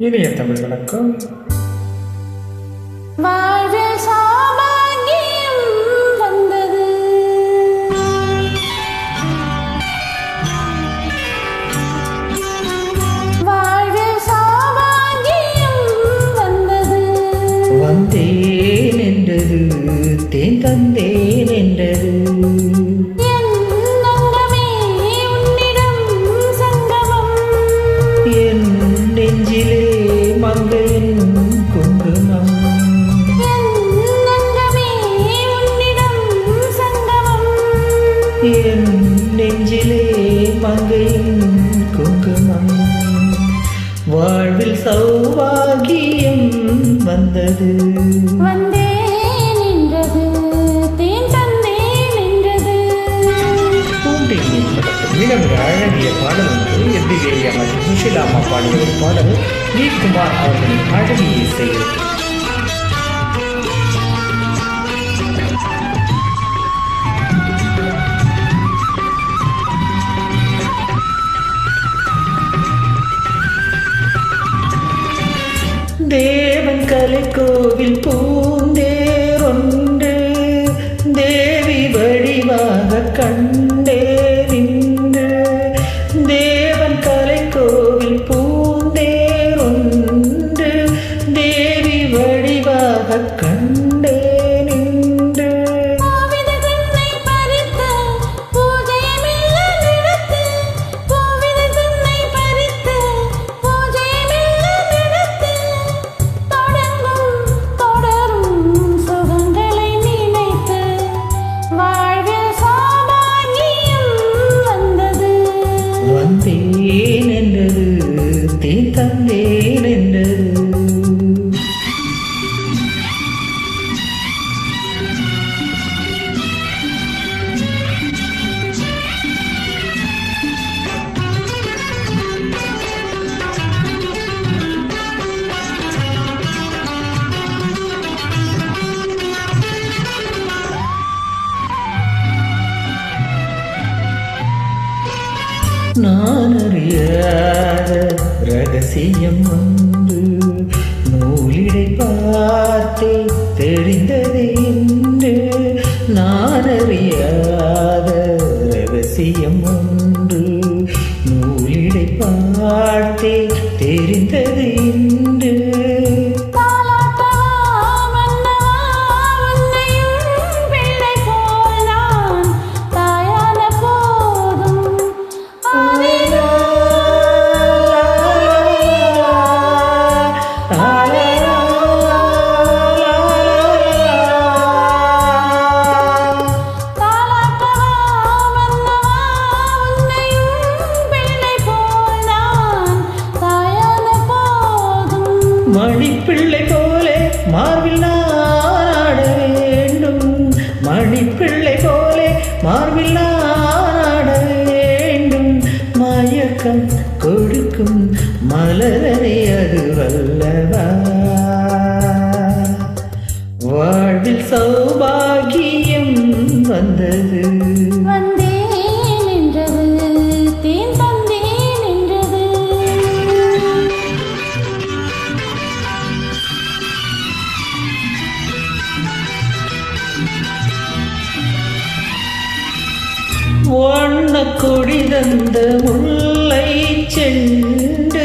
இனிய தமிழ் வணக்கம். வந்தேன் என்றது தேன் தந்தேன் என் நெஞ்சிலே மங்கையின் குங்குமம். வாழ்வில் சௌபாகியம் வந்தது. வந்தேன் என்றது தேன் பூண்டியின் படத்தில் மிக மிக அழகிய பாடல் ஒன்று எத்திகேயா மற்றும் சுஷிலாமா பாடிய ஒரு பாடல் வி குமார் அவர்களின் அழகிய இசையில் கோவில் பூ நான் அறியாத ரகசியம் ஒன்று. நூலிடை பார்த்து தெரிந்தது என்று நான் அறியாத ரகசியம் ஒன்று. நூலிடை பார்த்தே தெரிந்தது மார்பில் ஆட வேண்டும். மயக்கம் கொடுக்கும் மலரே அது வல்லவா? வாழ்வில் சௌபாகியம் வந்தது. வண்ண கொடி தந்த முல்லை செண்டு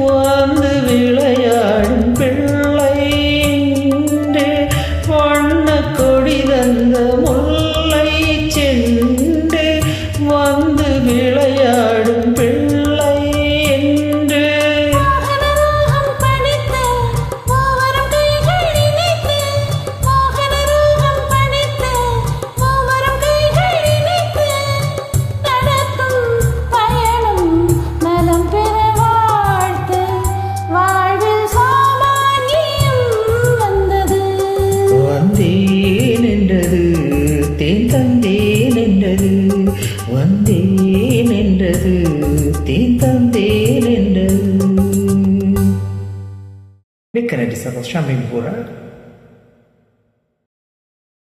வந்து விளையாடும் பிள்ளை வண்ண கொடி தந்த தேன் தந்தேன் என்றது மிக்க நன்றி சகோதர் ஷாமின் பூரா